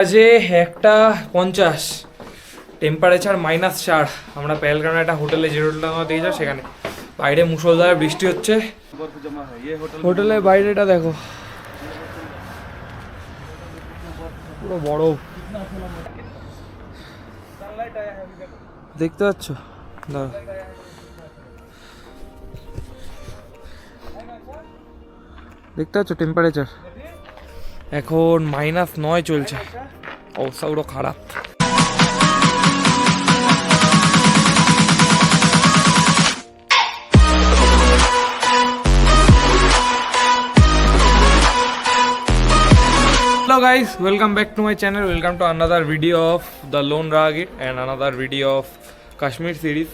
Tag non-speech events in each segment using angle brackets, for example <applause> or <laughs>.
বাজে একটা পঞ্চাশ। টেম্পারেচার মাইনাস চার। আমরা পেহেলগ্রামে একটা হোটেলে যে হোটেলটা আমরা দেখেছি সেখানে। বাইরে মুসলধারে বৃষ্টি হচ্ছে। হোটেলের বাইরেটা দেখো। পুরো বরফ। দেখতে পাচ্ছ? দাঁড়া দেখতে পাচ্ছ টেম্পারেচার এখন মাইনাস নয় চলছে। অবস্থা ওটা খারাপ। Hello guys welcome back to my channel welcome to another video of the lone raggy and another video of Kashmir series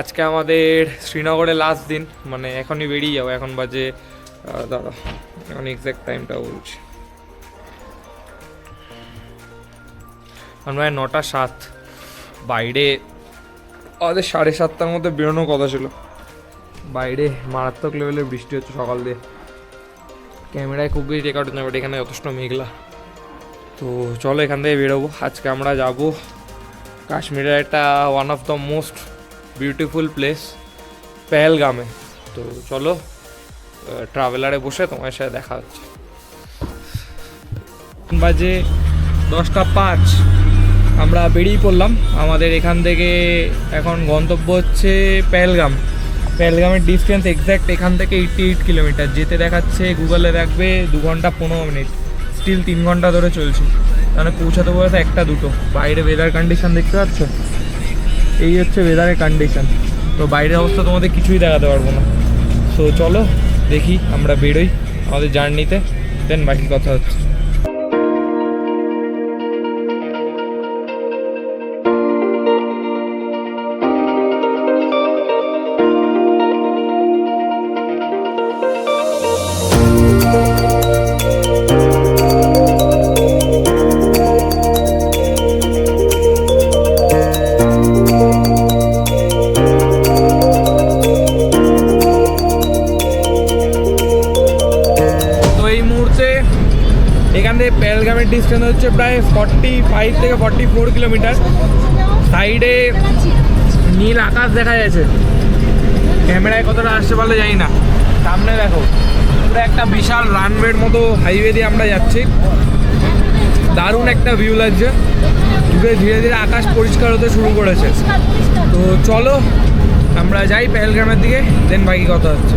আজকে আমাদের শ্রীনগরে লাস্ট দিন মানে এখনই বেরিয়ে যাব। এখন বাজে দাদা, এখন এক্স্যাক্ট টাইমটা বলছি। বাজে নটা সাত, বাইরে আমাদের সাড়ে সাতটার মধ্যে বেরোনোর কথা ছিল। বাইরে মারাত্মক লেভেলের বৃষ্টি হচ্ছে সকাল দিয়ে। ক্যামেরায় খুব বেশি রেকর্ড হচ্ছে বাট এখানে যথেষ্ট মেঘলা। তো চলো এখান থেকে বেরোবো। আজকে আমরা যাব কাশ্মীরের একটা one of the most beautiful place পেহেলগামে। তো চলো ট্রাভেলারে বসে তোমার সাথে দেখা হচ্ছে। বাজে দশটা পাঁচ। আমরা বেরিয়ে পড়লাম। আমাদের এখান থেকে এখন গন্তব্য হচ্ছে পেহেলগাম। পেহেলগামের ডিস্টেন্স এক্স্যাক্ট এখান থেকে এইটটি এইট কিলোমিটার যেতে দেখাচ্ছে গুগলে দেখবে, দু ঘণ্টা পনেরো মিনিট স্টিল তিন ঘণ্টা ধরে চলছে। তাহলে পৌঁছাতে বলেছে একটা, দুটো। বাইরে ওয়েদার কন্ডিশন দেখতে পাচ্ছ? এই হচ্ছে ওয়েদারের কন্ডিশন তো বাইরের অবস্থা তোমাদের কিছুই দেখাতে পারব না। সো চলো, দেখি আমরা বেরোই আমাদের জার্নিতে দেন বাকি কথা হচ্ছে। দেখা যাচ্ছে। ক্যামেরায় কতটা আসছে বলে জানি না। সামনে দেখো, পুরো একটা বিশাল রানওয়ের মতো হাইওয়ে দিয়ে আমরা যাচ্ছি। দারুণ একটা ভিউ লাগছে। ধীরে ধীরে ধীরে আকাশ পরিষ্কার হতে শুরু করেছে। তো চলো, আমরা যাই পেহেলগ্রামের দিকে দেন বাকি কথা হচ্ছে।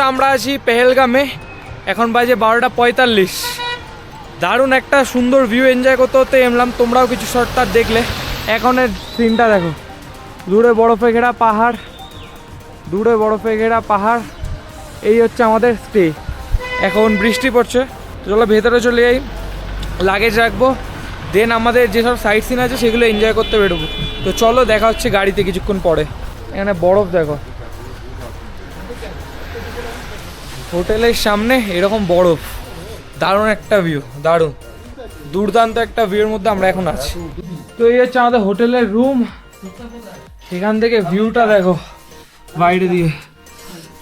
মুহূর্তে আমরা আছি পেহেলগামে। এখন বাজে বারোটা পঁয়তাল্লিশ। দারুণ একটা সুন্দর ভিউ এনজয় করতে করতে এমলাম তোমরাও কিছু শর্টটা দেখলে। এখনের সিনটা দেখো। দূরে বরফে ঘেরা পাহাড়। দূরে বরফে ঘেরা পাহাড়। এই হচ্ছে আমাদের স্টে এখন বৃষ্টি পড়ছে। চলো ভেতরে চলে যাই। লাগেজ রাখব। দেন আমাদের যেসব সাইট সিন আছে, সেগুলো এনজয় করতে বেরোবো। তো চলো দেখা হচ্ছে গাড়িতে কিছুক্ষণ পরে। এখানে বরফ দেখো। হোটেলের সামনে এরকম বরফ। দারুণ একটা ভিউ দারুণ। দুর্দান্ত একটা ভিউর মধ্যে আমরা এখন আছি। তো এই হচ্ছে আমাদের হোটেলের রুম এখান থেকে ভিউটা দেখো বাইরে দিয়ে।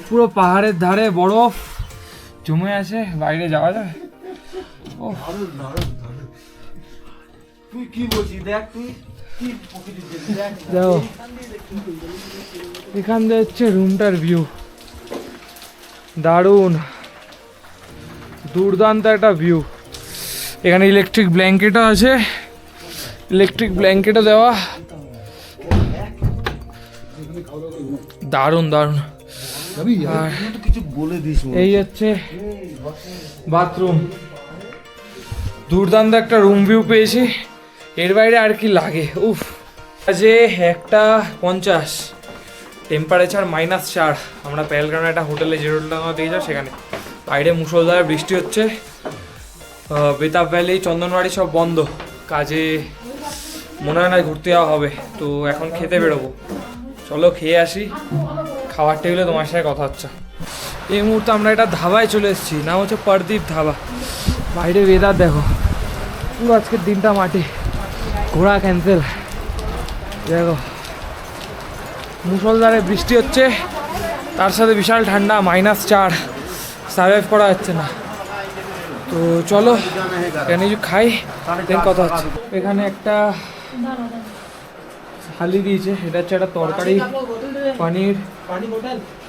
পুরো পাহাড়ের ধারে বরফ। জমে আছে বাইরে যাওয়া যায়। ও তুই কি বলছিস? দেখ তুই। দেখো। এখান দিয়ে হচ্ছে রুমটার ভিউ দারুণ। দুর্দান্ত একটা ভিউ এখানে ইলেকট্রিক ব্ল্যাঙ্কেটও আছে। ইলেকট্রিক ব্ল্যাঙ্কেটও দেওয়া। দারুণ দারুণ। আর এই হচ্ছে। বাথরুম দুর্দান্ত একটা রুম ভিউ পেয়েছি। এর বাইরে আর কি লাগে? উফ। যে একটা পঞ্চাশ। টেম্পারেচার মাইনাস চার। আমরা পেহেলগ্রামে একটা হোটেলে যে হোটেলটা আমরা দেখেছিলাম সেখানে। বাইরে মুসলধারে বৃষ্টি হচ্ছে। বেতাব ভ্যালি, চন্দনবাড়ি সব বন্ধ। কাজে মনে হয় না ঘুরতে যাওয়া হবে। তো এখন খেতে বেরোবো। চলো খেয়ে আসি। খাবার টেবিলে তোমার সাথে কথা হচ্ছে। এই মুহূর্তে আমরা একটা ধাবায় চলে এসেছি। নাম হচ্ছে পরদীপ ধাবা। বাইরে ওয়েদার দেখো। পুরো আজকের দিনটা মাটি ঘোরা ক্যান্সেল দেখো। মুসলধারে বৃষ্টি হচ্ছে। তার সাথে বিশাল ঠান্ডা মাইনাস চার। সার্ভাইভ করা যাচ্ছে না। তো চলো, এখানে কিছু খাই কথা হচ্ছে। এখানে একটা থালি দিয়েছে। এটা হচ্ছে একটা তরকারি, পনির,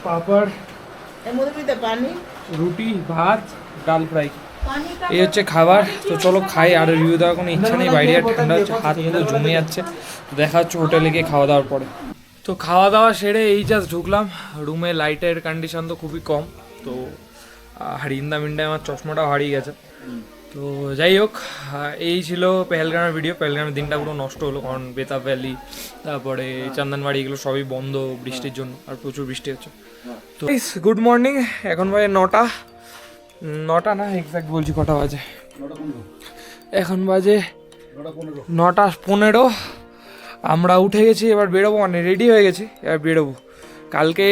পাপড়, রুটি, ভাত, ডাল ফ্রাই। এই হচ্ছে খাবার। তো চলো খাই, আর রিভিউ দেওয়ার কোনো ইচ্ছা নেই। বাইরে ঠান্ডা হচ্ছে, হাত মতো জমে যাচ্ছে। দেখা হচ্ছে হোটেলে গিয়ে খাওয়া দাওয়ার পরে। তো খাওয়া দাওয়া সেরে এই জাস্ট ঢুকলাম। রুমে লাইটের কন্ডিশন তো খুবই কম। তো হারিন্দা মিন্ডায় আমার চশমাটাও হারিয়ে গেছে। তো যাই হোক এই ছিল পেহেলগ্রামের ভিডিও পেহেলগ্রামের দিনটা পুরো নষ্ট হলো কারণ বেতাব ভ্যালি তারপরে চন্দনবাড়ি এগুলো সবই বন্ধ বৃষ্টির জন্য আর প্রচুর বৃষ্টি হচ্ছে। তো গুড মর্নিং এখন বাজে নটা। নটা না এক্স্যাক্ট বলছি কটা বাজে? এখন বাজে নটা পনেরো। আমরা উঠে গেছি, এবার বেরোবো মানে রেডি হয়ে গেছি, এবার বেরোবো। কালকে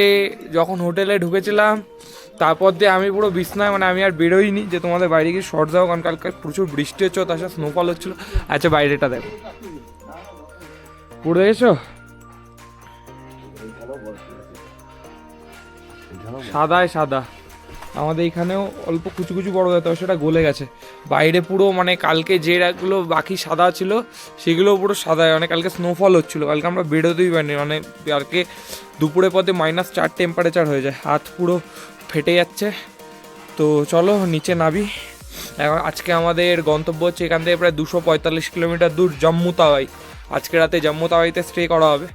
যখন হোটেলে ঢুকেছিলাম, তারপর দিয়ে আমি পুরো বিছনায় মানে আমি আর বেরোইনি যে তোমাদের বাইরে গিয়ে শর্ট যাও কারণ কালকে প্রচুর বৃষ্টি হচ্ছিল, তার সাথে স্নোফল হচ্ছিল। আচ্ছা বাইরেটা দেখো। পুরো দেখেছ সাদায় সাদা। আমাদের এখানেও অল্প কুচু কুচু বড় যেত সেটা গলে গেছে। বাইরে পুরো মানে কালকে যে রাগুলো বাকি সাদা ছিল, সেগুলো পুরো সাদা মানে কালকে স্নোফল হচ্ছিল। কালকে আমরা বেরোতেই পারিনি মানে কালকে দুপুরের পথে মাইনাস চার টেম্পারেচার হয়ে যায়, হাত পুরো ফেটে যাচ্ছে। তো চলো নিচে নাবি এখন আজকে আমাদের গন্তব্য হচ্ছে এখান থেকে প্রায় দুশো পঁয়তাল্লিশ কিলোমিটার দূর জম্মু তাওয়াই। আজকে রাতে জম্মু তাওয়াইতে স্টে করা হবে।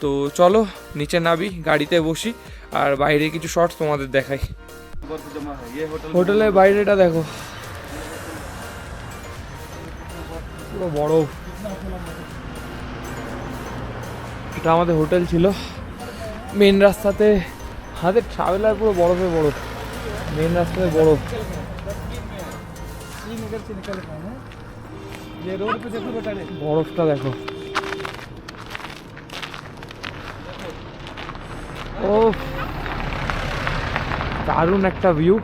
তো চলো নিচে নাবি গাড়িতে বসি, আর বাইরে কিছু শর্টস তোমাদের দেখাই। হোটেলের বাইরেটা দেখো। পুরো বড়। এটা আমাদের হোটেল ছিল। মেন রাস্তাতে হাতের ট্রাভেলার পুরো বরফে বরফ মেন রাস্তাতে বরফ বরফটা দেখো। ও দারুণ একটা ভিউ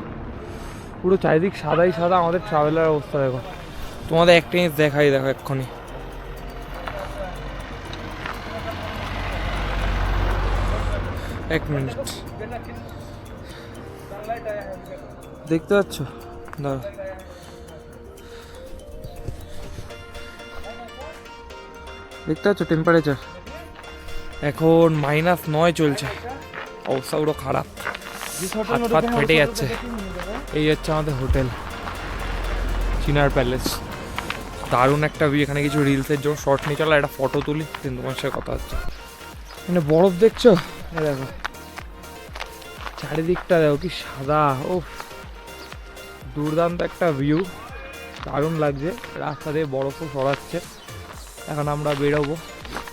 পুরো চারিদিক সাদাই সাদা, আমাদের ট্রাভেলার অবস্থা দেখো। তোমাদের একটা জিনিস দেখাই দেখো এক্ষুনি। এক মিনিট দেখতে পাচ্ছ? দাঁড়া দেখতে পাচ্ছ টেম্পারেচার এখন মাইনাস নয় চলছে। অবস্থা পুরো খারাপ। হাত ফাত ফেটে যাচ্ছে এই হচ্ছে আমাদের হোটেল। চিনার প্যালেস। দারুণ একটা ভিউ এখানে কিছু রিলসের জন্য শর্ট নিয়ে চলো একটা ফটো তুলি দেন তোমার সাথে কথা হচ্ছে। মানে বরফ দেখছ? দেখো। চারিদিকটা দেখো কি সাদা ও দুর্দান্ত একটা ভিউ দারুণ লাগছে। রাস্তা দিয়ে বরফও সরাচ্ছে এখন আমরা বেরোবো।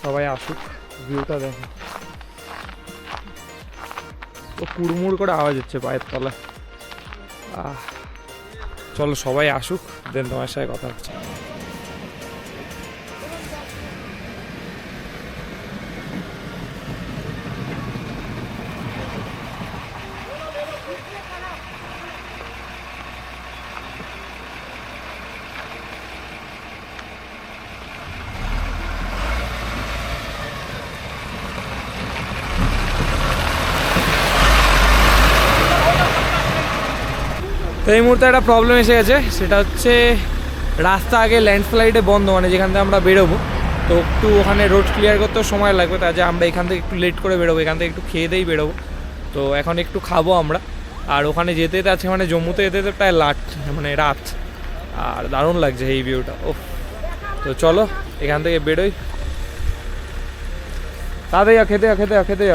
সবাই আসুক। ভিউটা দেখো। কুড়মুড় করে আওয়াজ হচ্ছে পায়ের তলায়। আহ, চলো সবাই আসুক দেন তোমার সাথে কথা হচ্ছে। এই মুহূর্তে একটা প্রবলেম এসে গেছে। সেটা হচ্ছে, রাস্তা আগে ল্যান্ডস্লাইডে বন্ধ মানে যেখান থেকে আমরা বেরোবো। তো একটু ওখানে রোড ক্লিয়ার করতেও সময় লাগবে, তাই যে আমরা এখান থেকে একটু লেট করে বেরোবো, এখান থেকে একটু খেয়ে দিয়েই বেরোবো। তো এখন একটু খাব আমরা। আর ওখানে যেতে যেতে আছে মানে জম্মুতে যেতে যেতে প্রায় লাট মানে রাত। আর দারুণ লাগছে এই ভিউটা ও তো চলো, এখান থেকে বেরোই। যাও খেতে খেতে খেতে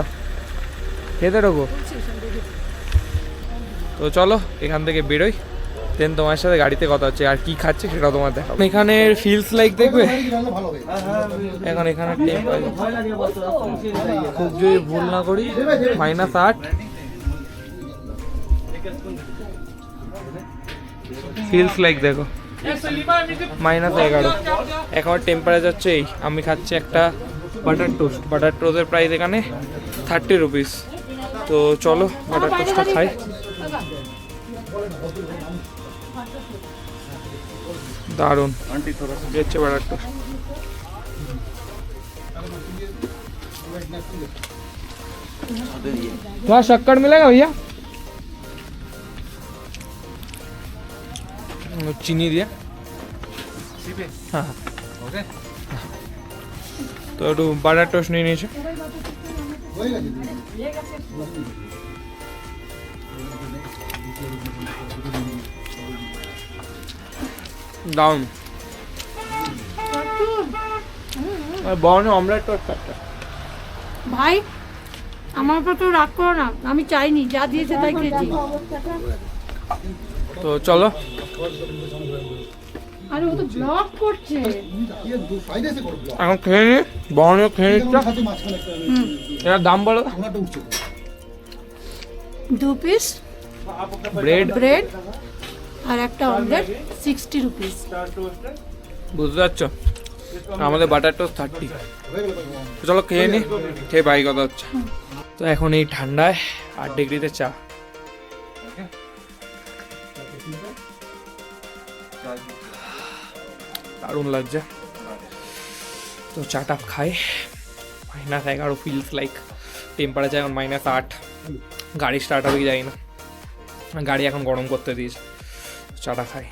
খেতে ঢোকো। তো চলো, এখান থেকে বেরোই। দেন তোমার সাথে গাড়িতে কথা হচ্ছে, আর কি খাচ্ছে সেটা তোমার দেখাবো। এখানে ফিলস লাইক দেখবে? এখন এখানে খুব যদি ভুল না করি মাইনাস আট। ফিলস লাইক দেখো। মাইনাস এগারো। এখন টেম্পারেচার হচ্ছে এই। আমি খাচ্ছি একটা বাটার টোস্ট বাটার টোস্টের প্রাইস এখানে থার্টি রুপিস তো চলো বাটার টোস্টটা খাই। দারুণ ये হচ্ছে বাটার টোস্ট थोड़ा शक्कर मिलेगा भैया ও চিনি দিয়ে হ্যাঁ হ্যাঁ। তো একটু বাটার টোস্ট নিয়ে নিয়েছে দারুণ বরণে অমলেট টোস্ট ভাই আমার উপর তো রাগ করো না আমি চাইনি যা দিয়েছে তাই খেয়েছি। তো চলো। আরে ও তো ব্লগ করছে। এখন খেয়ে নি বরণে খেয়ে নিচ্ছ হুম। দাম বলো। দু পিস ব্রেড ব্রেড আর একটা অমলেট সিক্সটি রুপিস বুঝতে পারছ? আমাদের বাটার টোস্ট থার্টি চলো খেয়ে নি খেয়ে বাই কথা হচ্ছে। তো এখন এই ঠান্ডায় আট ডিগ্রিতে চা। দারুণ লাগছে। তো চাটা খাই। মাইনাস এগারো ফিলস লাইক টেম্পারেচার এখন মাইনাস আট। গাড়ি স্টার্ট হবে কি যাই না। গাড়ি এখন গরম করতে দিয়েছে চাটা খাই।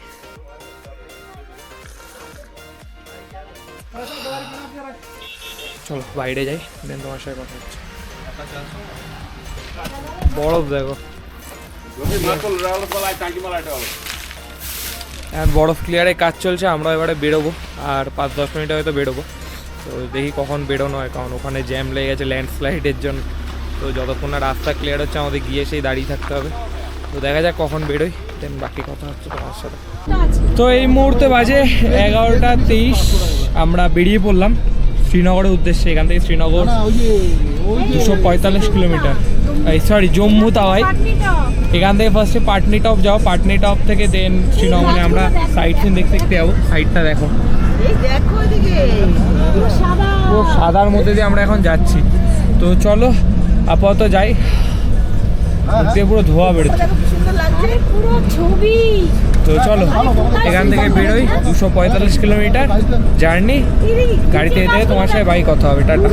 চলো, বাইরে যাই, দেন তোমার সাথে কথা হচ্ছে। বরফ দেখো। এখন বরফ ক্লিয়ারে কাজ চলছে, আমরা এবারে বেরোবো। আর পাঁচ দশ মিনিটে হয়তো বেরোবো। তো দেখি কখন বেরোনো হয়, কারণ ওখানে জ্যাম লেগে গেছে ল্যান্ডস্লাইডের জন্য। তো যতক্ষণ না রাস্তা ক্লিয়ার হচ্ছে, আমাদের গিয়ে সেই দাঁড়িয়ে থাকতে হবে। তো দেখা যাক কখন বেরোই দেন বাকি কথা হচ্ছে তোমার সাথে। তো এই মুহূর্তে বাজে এগারোটা তেইশ আমরা বেরিয়ে পড়লাম শ্রীনগরের উদ্দেশ্যে এখান থেকে শ্রীনগর দুশো পঁয়তাল্লিশ কিলোমিটার। এই সরি জম্মু তাওয়াই। এখান থেকে ফার্স্টে পাটনি টপ যাও পাটনি টপ থেকে দেন শ্রীনগর মানে আমরা সাইড সিন দেখতে দেখতে যাব। সাইডটা দেখো। এই দেখো এদিকে। পুরো সাদার মধ্যে দিয়ে আমরা এখন যাচ্ছি। তো চলো আপাতত যাই। দিয়ে পুরো ধোয়া বেরোচ্ছে। তো চলো এখান থেকে বেরোই দুশো পঁয়তাল্লিশ কিলোমিটার জার্নি। গাড়িতে যেতে তোমার সাথে বাইক কথা হবে টাটা।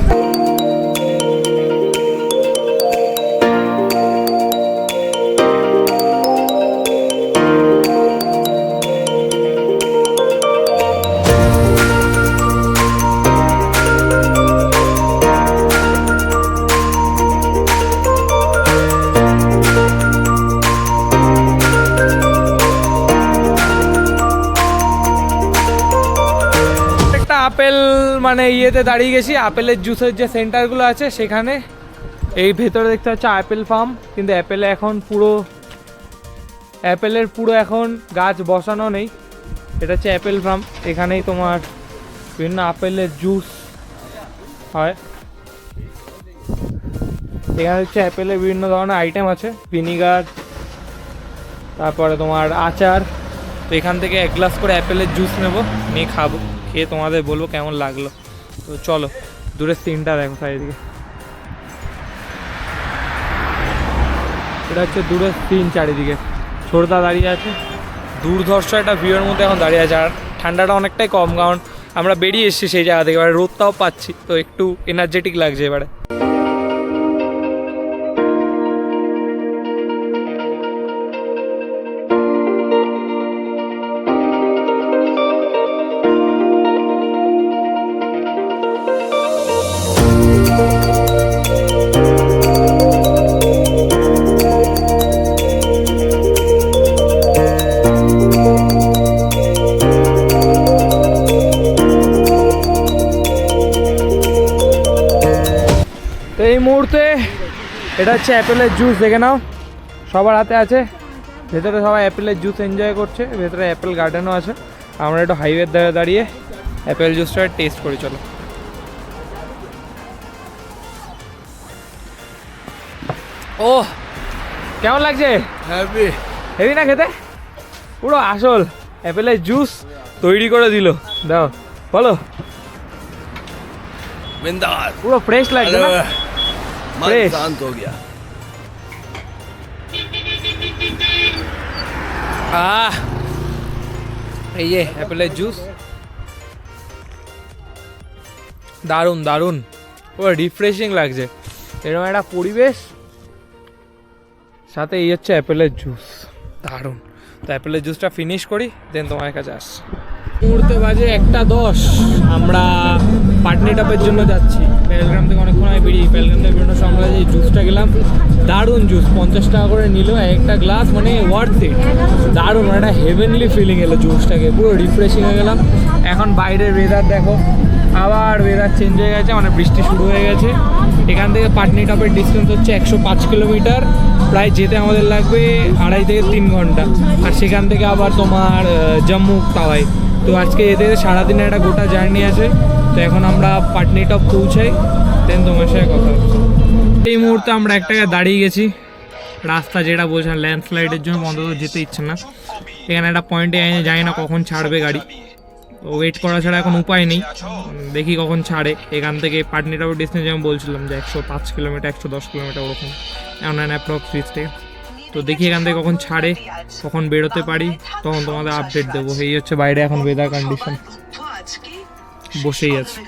মানে ইয়েতে দাঁড়িয়ে গেছি, আপেলের জুসের যে সেন্টারগুলো আছে সেখানে। এই ভেতরে দেখতে হচ্ছে আপেল ফার্ম, কিন্তু অ্যাপেলে এখন পুরো অ্যাপেলের পুরো এখন গাছ বসানো নেই। এটা হচ্ছে অ্যাপেল ফার্ম, এখানেই তোমার বিভিন্ন আপেলের জুস হয়। এখানে হচ্ছে অ্যাপেলের বিভিন্ন ধরনের আইটেম আছে ভিনিগার তারপরে তোমার আচার। তো এখান থেকে এক গ্লাস করে অ্যাপেলের জুস নেব, নিয়ে খাব। খেয়ে তোমাদের বলব কেমন লাগল। তো চলো, দূরের সিনটা দেখো চারিদিকে। এটা হচ্ছে দূরের সিন চারিদিকে। ছোটদা দাঁড়িয়ে আছে। দুর্ধর্ষ একটা ভিউয়ের মধ্যে এখন দাঁড়িয়ে আছে। আর ঠান্ডাটা অনেকটাই কম, কারণ আমরা বেরিয়ে এসেছি সেই জায়গা থেকে। এবারে রোদটাও পাচ্ছি, তো একটু এনার্জেটিক লাগছে এবারে। এটা হচ্ছে অ্যাপেলের জুস দেখে নাও। সবার হাতে আছে। ভেতরে সবাই অ্যাপেলের জুস এনজয় করছে। ভেতরে অ্যাপেল গার্ডেনও আছে। আমরা একটু হাইওয়ের ধারে দাঁড়িয়ে অ্যাপেল জুসটা টেস্ট করি চলো। ও কেমন লাগছে? হ্যাপি হেভি না খেতে? পুরো আসল অ্যাপেলের জুস তৈরি করে দিল। দাও বলো। পুরো ফ্রেশ লাগছে না? मन Fresh. शांत हो गया আহ এই যে অ্যাপেলের জুস দারুণ দারুণ পুরো রিফ্রেশিং লাগছে এরকম একটা পরিবেশ সাথে এই হচ্ছে অ্যাপেলের জুস দারুণ তো অ্যাপেলের জুসটা ফিনিশ করি দেন তোমার কাছে আসছি মুহূর্তে বাজে একটা দশ আমরা পাটনি টপের জন্য যাচ্ছি পেলগ্রাম থেকে অনেকক্ষণ আগে বেরিয়ে পেলগ্রাম থেকে বেরোনোর সময় যে জুসটা গেলাম দারুণ জুস পঞ্চাশ টাকা করে নিল, একটা গ্লাস মানে ওয়ার্থ দারুণ মানে একটা হেভেনলি ফিলিং এলো জুসটাকে পুরো রিফ্রেশিং হয়ে গেলাম। এখন বাইরের ওয়েদার দেখো, আবার ওয়েদার চেঞ্জ হয়ে গেছে মানে বৃষ্টি শুরু হয়ে গেছে। এখান থেকে পাটনি টপের ডিস্টেন্স হচ্ছে একশো পাঁচ কিলোমিটার, প্রায় যেতে আমাদের লাগবে আড়াই থেকে তিন ঘণ্টা। আর সেখান থেকে আবার তোমার জম্মু তাওয়াই তো আজকে এদের সারাদিনের একটা গোটা জার্নি আছে। তো এখন আমরা পাটনি টপ পৌঁছাই দেন তোমার সাথে কথা এই মুহূর্তে আমরা এক জায়গায় দাঁড়িয়ে গেছি। রাস্তা যেটা বলছেন ল্যান্ডস্লাইডের জন্য অন্তত যেতে ইচ্ছে না। এখানে একটা পয়েন্টে জানি না কখন ছাড়বে গাড়ি। ওয়েট করা ছাড়া এখন উপায় নেই। দেখি কখন ছাড়ে। এখান থেকে পাটনি টপের ডিস্টেন্স যেমন বলছিলাম যে একশো পাঁচ কিলোমিটার একশো দশ কিলোমিটার ওরকম। এমন অ্যাপ্রক্স ডিস্টেন্স তো দেখি এখান থেকে কখন ছাড়ে, কখন বেরোতে পারি। তখন তোমাদের আপডেট দেবো। এই হচ্ছে বাইরে এখন ওয়েদার কন্ডিশন বসেই আছে।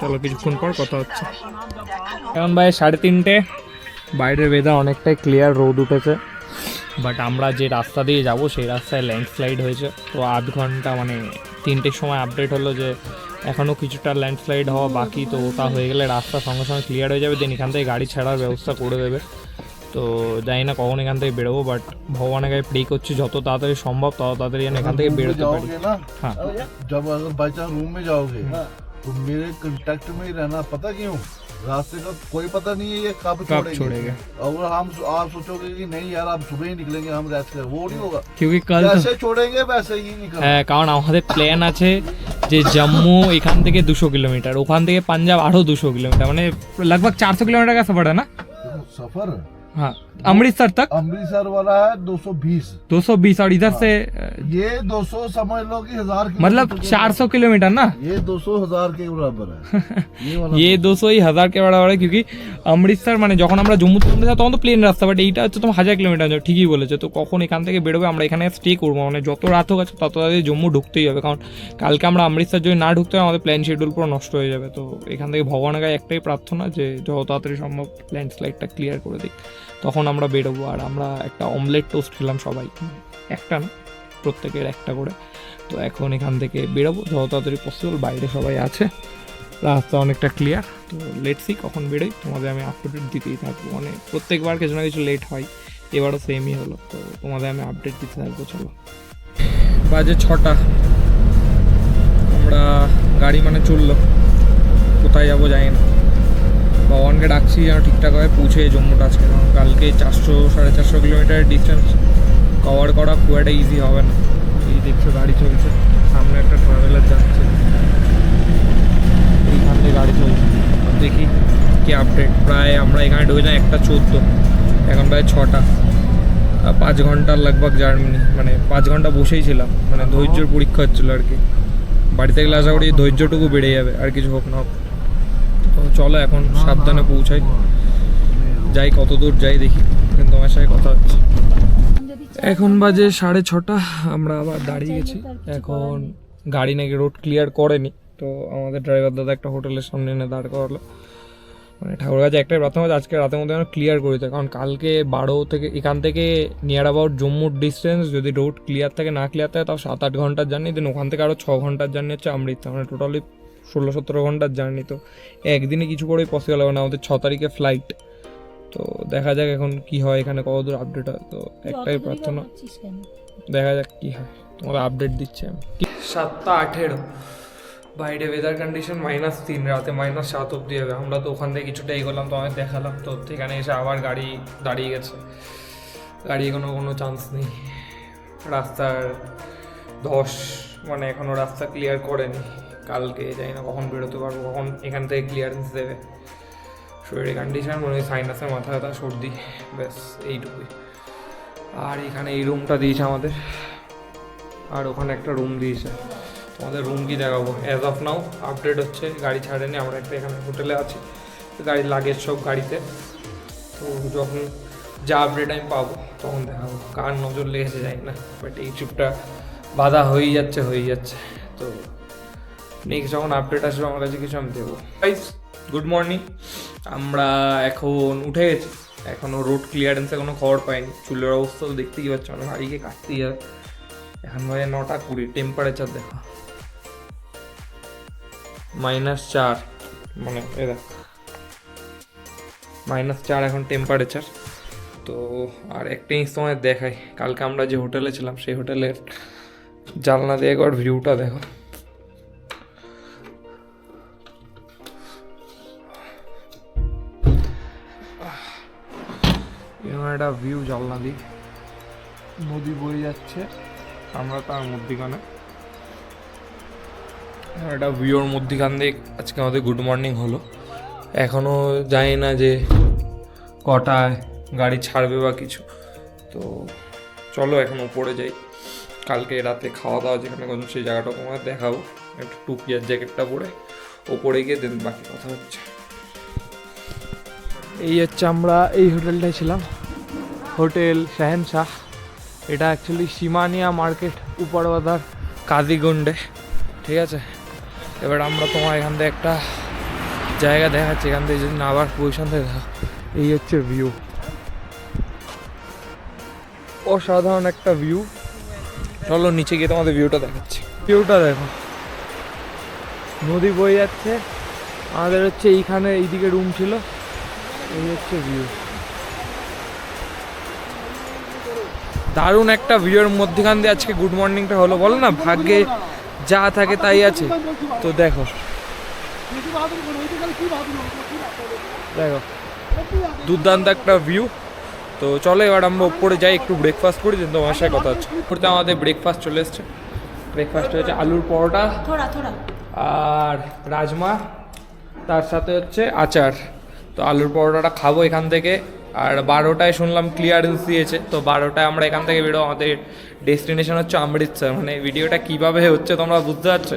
চলো কিছুক্ষণ পর কথা হচ্ছে। এখন ভাই সাড়ে তিনটে। বাইরের ওয়েদার অনেকটাই ক্লিয়ার রোদ উঠেছে। বাট আমরা যে রাস্তা দিয়ে যাব, সেই রাস্তায় ল্যান্ডস্লাইড হয়েছে। তো আধ ঘণ্টা মানে তিনটের সময় আপডেট হলো যে এখনও কিছুটা ল্যান্ডস্লাইড হওয়া বাকি। তো ওটা হয়ে গেলে রাস্তা সঙ্গে সঙ্গে ক্লিয়ার হয়ে যাবে। দেন এখান থেকে গাড়ি ছাড়ার ব্যবস্থা করে দেবে। তো জানি না কখন এখান থেকে বেরোবো বাট ভগবানের গায়ে প্রে করছি যত তাড়াতাড়ি সম্ভব তত তাড়াতাড়ি যেন এখান থেকে বেরোতে পারি जाओगे ना हाँ जब अगर बाई चांस रूम में जाओगे तो मेरे कांटेक्ट में ही रहना पता क्यों रास्ते का कोई पता नहीं है ये कब कब छोड़ेंगे छोड़ेंगे। अगर हम आप सोचोगे कि नहीं यार आप सुबह ही निकलेंगे हम रेस्ट कर वो नहीं होगा क्योंकि कल तो जैसे छोड़ेंगे वैसे ही निकल হ্যাঁ কারণ আমাদের প্ল্যান আছে যে জম্মু এখান থেকে দুশো কিলোমিটার ওখান থেকে পাঞ্জাব আরও দুশো কিলোমিটার মানে लगभग चार सौ किलोमीटर का सफर है ना देखो, सफर हाँ अमृतसर तक अमृतसर वाला है 220 220 और इधर से ये 200 समझ लो कि हजार मतलब किलोमीटर के- 400 किलोमीटर ना ये 200 हजार के बराबर है ये वाला ये <laughs> दो सौ ही হাজার কে বরাবর है क्योंकि অমৃতসর মানে যখন আমরা জম্মু থেকে যাই তখন তো প্লেন রাস্তা বাট এইটা হচ্ছে তোমার হাজার কিলোমিটার ঠিকই বলেছে তো কখন এখান থেকে বেরোবে আমরা এখানে স্টে করবো মানে যত রাত হোক আছে তত তাড়াতাড়ি জম্মু ঢুকতেই হবে কারণ কালকে আমরা অমৃতসর যদি না ঢুকতে হয় আমাদের প্ল্যান শিডিউল পুরো নষ্ট হয়ে যাবে তো এখান থেকে ভগবানের গায়ে একটাই প্রার্থনা যে যত তাড়াতাড়ি সম্ভব ল্যান্ডস্লাইডটা ক্লিয়ার করে দিক তখন আমরা বেরোবো আর আমরা একটা অমলেট টোস্ট খেলাম সবাই। একটা না, প্রত্যেকের একটা করে। তো এখন এখান থেকে বেরোবো, যত তাড়াতাড়ি পসিবল বাইরে সবাই আছে। রাস্তা অনেকটা ক্লিয়ার তো লেট সি কখন বেরোই। তোমাদের আমি আপডেট দিতেই থাকব। মানে প্রত্যেকবার কিছু না কিছু লেট হয়, এবারও সেমই হলো। তো তোমাদের আমি আপডেট দিতে থাকব, চলো। বাজে ছটা। আমরা গাড়ি মানে চলল। কোথায় যাব জানি না। ভগবানকে ডাকছি যেন ঠিকঠাকভাবে পৌঁছে জম্মুটা আজকে। কারণ কালকে চারশো সাড়ে চারশো কিলোমিটারের ডিস্টেন্স কভার করা খুব একটা ইজি হবে না। এই দেখছ গাড়ি চলছে সামনে একটা ট্রাভেলার যাচ্ছে। এইখান থেকে গাড়ি চলছে। দেখি কি আপডেট প্রায় আমরা এখানে ঢুকেছিলাম একটা চোদ্দ। এখন প্রায় ছটা। পাঁচ ঘণ্টার লগভগ জার্নি। মানে পাঁচ ঘণ্টা বসেই ছিলাম। মানে ধৈর্যর পরীক্ষা হচ্ছিল আর কি। বাড়িতে গেলে আশা করি ধৈর্যটুকু বেড়ে যাবে। আর কিছু হোক না হোক। চলো এখন সাবধানে পৌঁছাই। যাই কত দূর যাই দেখি কিন্তু তোমার সাথে কথা হচ্ছে। এখন বাজে সাড়ে ছটা, আমরা আবার দাঁড়িয়ে গেছি। এখন গাড়ি নাকি রোড ক্লিয়ার করেনি, তো আমাদের ড্রাইভার দাদা একটা হোটেলের সামনে এনে দাঁড় করালো। মানে ঠাকুর কাছে একটাই প্রার্থনা আছে আজকে রাতের মধ্যে ক্লিয়ার করে কারণ কালকে বারো থেকে, এখান থেকে নিয়ার অ্যাবাউট জম্মুর ডিস্টেন্স যদি রোড ক্লিয়ার থাকে, না ক্লিয়ার থাকে, তাও সাত আট ঘণ্টার জার্নি দেন ওখান থেকে আরও ছ ঘণ্টার জার্নি হচ্ছে অমৃতসর মানে টোটালি ষোলো সতেরো ঘণ্টার জার্নি তো। একদিনে কিছু করেই পসিবল হবে না আমাদের ছ তারিখে ফ্লাইট তো দেখা যাক এখন কি হয় এখানে কতদূর আপডেট হয়। তো একটাই প্রার্থনা। দেখা যাক কি হয়। তোমাকে আপডেট দিচ্ছি আমি। সাতটা আঠেরো। বাইরে ওয়েদার কন্ডিশন মাইনাস তিন রাতে মাইনাস সাত অব্দি হবে। আমরা তো ওখান থেকে কিছুটা এগোলাম তো আমি দেখালাম তো এখানে এসে আবার গাড়ি দাঁড়িয়ে গেছে। গাড়ি এখনও কোনো চান্স নেই। রাস্তার ধস মানে এখনও রাস্তা ক্লিয়ার করেনি। কালকে, জানি না কখন বেরোতে পারব, কখন এখান থেকে ক্লিয়ারেন্স দেবে। শরীরের কন্ডিশন মনে হয় সাইনাসের মাথা ব্যথা, সর্দি, ব্যাস, এইটুকুই। আর এখানে এই রুমটা দিয়েছে আমাদের। আর ওখানে একটা রুম দিয়েছে। তোমাদের রুম কি দেখাবো? অ্যাজ অফ নাও আপডেট হচ্ছে, গাড়ি ছাড়েনি, আমরা একটা এখানে হোটেলে আছি। গাড়ির লাগেজ সব গাড়িতে। তো যখন যা আপডেট আমি পাবো, তখন দেখাবো। কার নজর লেগেছে জানি না বাট এই ট্রিপটা বাধা হয়েই যাচ্ছে হয়েই যাচ্ছে। তো নেক্সট যখন আপডেট আসবে, আমার কাছে কিছু আমি দেবো। গাইস গুড মর্নিং আমরা এখন উঠে গেছি। এখনও রোড ক্লিয়ারেন্সে কোনো খবর পাইনি। চুলের অবস্থা তো দেখতেই পাচ্ছ মানে গাড়িকে কাটতেই যাবে এখন বাজে নটা কুড়ি টেম্পারেচার দেখো। মাইনাস চার মানে এ দেখ। মাইনাস চার এখন টেম্পারেচার তো আর একটা জিনিস তোমায় দেখাই। কালকে আমরা যে হোটেলে ছিলাম, সেই হোটেলের জানলা দিয়ে একবার ভিউটা দেখো। একটা ভিউ জানলা দিক। নদী বয়ে যাচ্ছে। আমরা তার মধ্যিখানে। একটা ভিউর মধ্যিখান দিয়ে আজকে আমাদের গুড মর্নিং হলো। এখনও জানি না যে কটায় গাড়ি ছাড়বে বা কিছু। তো চলো এখন উপরে যাই। কালকে রাতে খাওয়া দাওয়া যেখানে করুন সেই জায়গাটা তোমার দেখাবো। একটু টুপি আর জ্যাকেটটা পরে ওপরে গিয়ে দেন বাকি কথা হচ্ছে। এই হচ্ছে আমরা এই হোটেলটায় ছিলাম। হোটেল শাহেনশাহ। এটা অ্যাকচুয়ালি সীমানিয়া মার্কেট উপরবাদার কাদিগন্ডে ঠিক আছে? এবার আমরা তোমার এখান থেকে একটা জায়গা দেখাচ্ছি, এখান থেকে যদি না আবার পজিশন থেকে এই হচ্ছে ভিউ অসাধারণ একটা ভিউ চলো নিচে গিয়ে তোমাদের ভিউটা দেখাচ্ছি। ভিউটা দেখো। নদী বয়ে যাচ্ছে। আমাদের হচ্ছে এইখানে এইদিকে রুম ছিল। এই হচ্ছে ভিউ দারুণ একটা ভিউর মধ্যখান দিয়ে আজকে গুড মর্নিংটা হলো। বলো না ভাগ্যে যা থাকে তাই আছে। তো দেখো। দেখো দুর্দান্ত একটা ভিউ তো চলো এবার আমরা ওপরে যাই একটু ব্রেকফাস্ট করি দেন তোমার সাথে কথা হচ্ছে। উপরে আমাদের ব্রেকফাস্ট চলে এসছে। ব্রেকফাস্ট হচ্ছে আলুর পরোটা। আর রাজমা তার সাথে হচ্ছে আচার। তো আলুর পরোটাটা খাব এখান থেকে। আর বারোটায় শুনলাম ক্লিয়ারেন্স দিয়েছে তো বারোটায় আমরা এখান থেকে বেরো আমাদের ডেস্টিনেশন হচ্ছে অমৃতসর। মানে ভিডিওটা কীভাবে হচ্ছে তোমরা বুঝতে পারছ?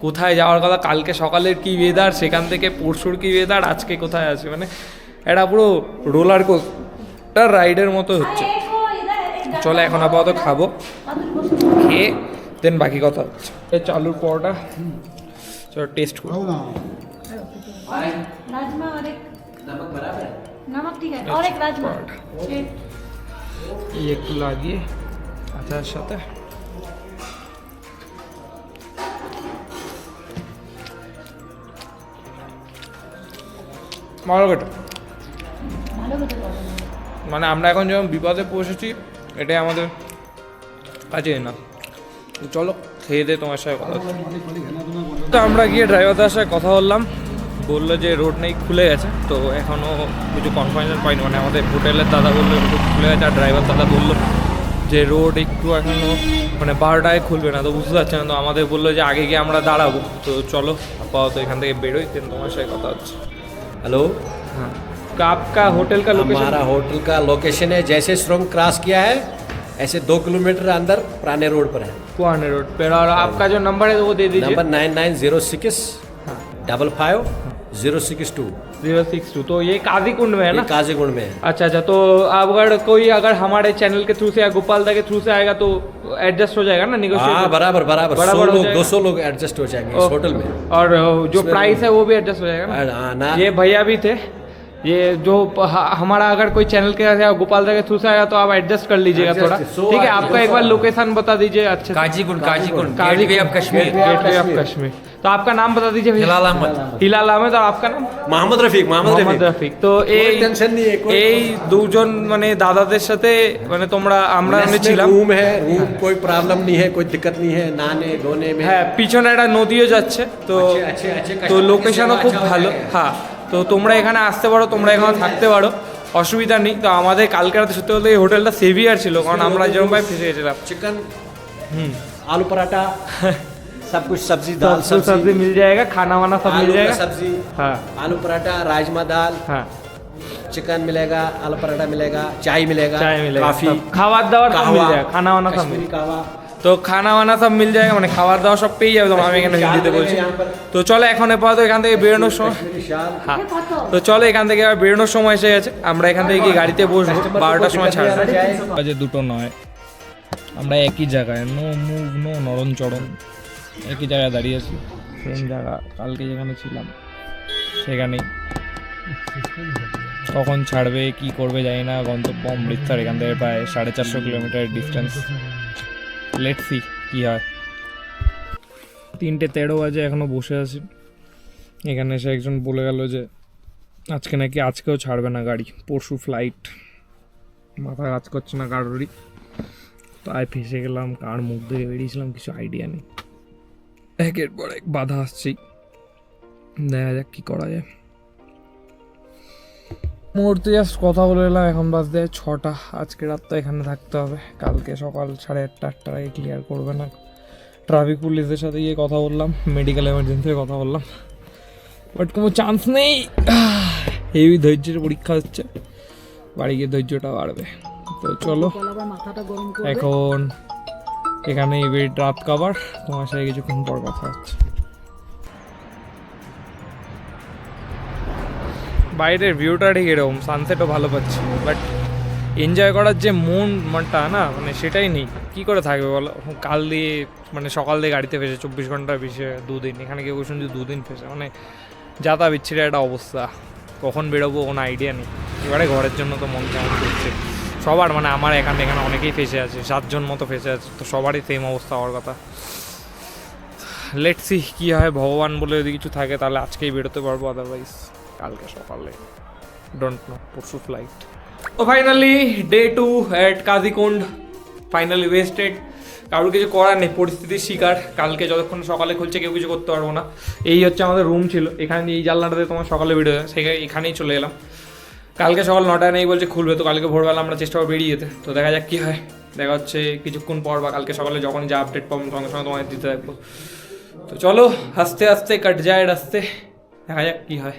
কোথায় যাওয়ার কথা? কালকে সকালের কী ওয়েদার সেখান থেকে পরশুর কী ওয়েদার আজকে কোথায় আছে? মানে এটা পুরো রোলার কোস্টার রাইডের মতো হচ্ছে। চলো এখন আপাতত খাব খেয়ে দেন বাকি কথা হচ্ছে। চালুর পরটা। চলো টেস্ট করো। नमक बराबर नमक ठीक है और एक राजमा एक এই একটু লাগিয়ে আচার সাথে ভালো বেটা ভালো করে করো। মানে আমরা এখন যেমন বিপদে পৌঁছেছি এটাই আমাদের কাজে না তো চলো খেয়ে দে তোমার সাথে কথা হচ্ছে। তো আমরা গিয়ে ড্রাইভারদের সাথে কথা বললাম বললো যে রোড নেই খুলে গেছে তো এখনও কিছু কনফার্মেশন পাইনি মানে আমাদের হোটেলের দাদা বললো রোড খুলে গেছে আর ড্রাইভার দাদা বললো যে রোড একটু এখনও মানে বারোটায় খুলবে না তো বুঝতে পারছি না তো আমাদের বললো যে আগে গিয়ে আমরা দাঁড়াবো তো চলো আপাতত এখান থেকে বেরোই দেন তোমার সাথে কথা হচ্ছে हेलो হ্যাঁ তো आपका होटल का लोकेशन हमारा होटल का लोकेशन है जैसे श्रम क्रॉस किया है ऐसे दो किलोमीटर अंदर पुराने रोड पर है पुराने रोड पे और आपका जो नंबर है वो दे दीजिए number nine nine zero six double five zero six two. Zero six two तो ये काजी कुंड में है ना? ना काजीगुंड में है। अच्छा अच्छा तो अब अगर कोई अगर हमारे चैनल के थ्रू से या गोपाल दा के थ्रू से आएगा तो एडजस्ट हो जाएगा ना हाँ निगोशिएट बराबर। बराबर सौ लोग दो सौ लोग एडजस्ट हो जाएँगे होटल में। और जो प्राइस है वो भी एडजस्ट हो जाएगा हाँ, ना। ये भैया भी थे। ये जो ह- हमारा अगर कोई चैनल के या गोपाल के थ्रू से आया तो आप एडजस्ट कर लीजिएगा Adjust, थोड़ा so ठीक है adjust, आपका एक so बार adjust. लोकेशन बता दीजिए अच्छे से। Qazigund Qazigund Qazi gateway of Kashmir gateway of Kashmir तो आपका नाम बता दीजिए भैया हिलाल अहमद হিলাল আহমেদ আর আপনার নাম मोहम्मद रफीक मोहम्मद মোহাম্মদ रफीक রফিক তো এই টেনশন নেই, কোই- এই দুজন মানে দাদাদের সাথে মানে তোমরা আমরা আমি ছিলাম रूम है रूम कोई प्रॉब्लम नहीं है कोई दिक्कत नहीं है नहाने धोने में হ্যাঁ পিছনে একটা নদীও যাচ্ছে তো अच्छे अच्छे अच्छे তো customer লোকেশনও की খুব सेवा ভালো अच्छा है। হ্যাঁ তো তোমরা এখানে আসতে পারো তোমরা এখানে থাকতে পারো। অসুবিধা নেই। তো আমাদের কালকে রাতে সত্যি বলতে এই হোটেলটা সেভিয়ার ছিল কারণ আমরা যেরকম ভাই ফেসে গেছিলাম। চিকেন হুম। आलू पराठा सब कुछ सब्ज़ी दाल सब सब्ज़ी मिल जाएगा खाना वाना सब मिल जाएगा सब्ज़ी हाँ आलू पराठा राजमा दाल हाँ चिकन मिलेगा आलू पराठा मिलेगा चाय मिलेगा चाय मिलेगा काफ़ी खावा दावा मिल जाएगा खाना वाना सब मिलेगा তো খানা ওয়ানা সব মিল যায় মানে খাবার দাওয়া সব পেয়ে যাবে আমি এখানে হিন্দিতে বলছি। তো চলো এখন আপাতত এখান থেকে বেরোনোর সময় হ্যাঁ। তো চলো এখান থেকে আবার বেরোনোর সময় এসে গেছে। আমরা এখান থেকে গিয়ে গাড়িতে বসবো বারোটার সময় ছাড়া বাজে দুটো নয়। আমরা একই জায়গায় নো মুভ নো নরম চরম। একই জায়গায় দাঁড়িয়ে আছি। সেম জায়গা কালকে যেখানে ছিলাম সেখানেই। কখন ছাড়বে কি করবে জানি না। গন্তব্য অমৃতসর এখান থেকে প্রায় সাড়ে চারশো কিলোমিটার ডিস্টেন্স লেট সি কী হয়। তিনটে তেরো বাজে এখনও বসে আছি। এখানে এসে একজন বলে গেল যে, আজকে নাকি আজকেও ছাড়বে না গাড়ি, পরশু ফ্লাইট মাথা কাজ করছে না কারোরই। তাই ফেসে গেলাম, কার মুখ থেকে বেরিয়েছিলাম, কিছু আইডিয়া নেই। একের পর এক বাধা আসছেই। দেখা যাক কী করা যায়। মুহূর্তে জাস্ট কথা বলে এলাম, এখন বাজতে ছটা। আজকে রাতটা এখানে থাকতে হবে। কালকে সকাল সাড়ে আটটা, আটটার আগে ক্লিয়ার করবে না। ট্রাফিক পুলিশের সাথে গিয়ে কথা বললাম মেডিকেল এমার্জেন্সিতে কথা বললাম। বাট কোনো চান্স নেই। <sighs> হেভি ধৈর্যের পরীক্ষা হচ্ছে। বাড়ি গিয়ে ধৈর্যটা বাড়বে। তো চলো, এখন এখানে এবার রাত কাবার তোমার সাথে কিছুক্ষণ পর কথা হচ্ছে। বাইরের ভিউটা ঠিক এরকম সানসেটও ভালো পাচ্ছি। বাট এনজয় করার যে মন মনটা না মানে সেটাই নেই। কি করে থাকবে বলো? কাল দিয়ে মানে সকাল দিয়ে গাড়িতে ফেসে চব্বিশ ঘণ্টার বেশি, দুদিন। এখানে কেউ শুনছি দুদিন ফেসে। মানে যাতা বিচ্ছিরি একটা অবস্থা। কখন বেরোবো কোনো আইডিয়া নেই। এবারে ঘরের জন্য তো মন কেমন করছে। সবার মানে আমার এখানে এখানে অনেকেই ফেসে আছে। সাতজন মতো ফেসে আছে। তো সবারই সেম অবস্থা হওয়ার কথা। লেট সি কী হয়। ভগবান বলে যদি কিছু থাকে, তাহলে আজকেই বেরোতে পারব আদারওয়াইজ কালকে সকালে। ডোন্ট নো পরশু ফ্লাইট তো finally day two at Qazigund finally wasted কারোর কিছু করার নেই পরিস্থিতির শিকার। কালকে যতক্ষণ সকালে খুলছে কেউ কিছু করতে পারব না। এই হচ্ছে আমাদের রুম ছিল। এখানে এই জানলাটাতে তোমার সকালে বেরোয় সেখানে এখানেই চলে এলাম। কালকে সকাল নটায় নেই বলছে খুলবে। তো কালকে ভোরবেলা আমরা চেষ্টা করব বেরিয়ে যেতে। তো দেখা যাক কী হয়। দেখা হচ্ছে কিছুক্ষণ পর বা কালকে সকালে যখন যা আপডেট পাবো সঙ্গে সঙ্গে তোমাদের দিতে থাকব। তো চলো আস্তে আস্তে কাট যায় রাস্তে। দেখা যাক কী হয়।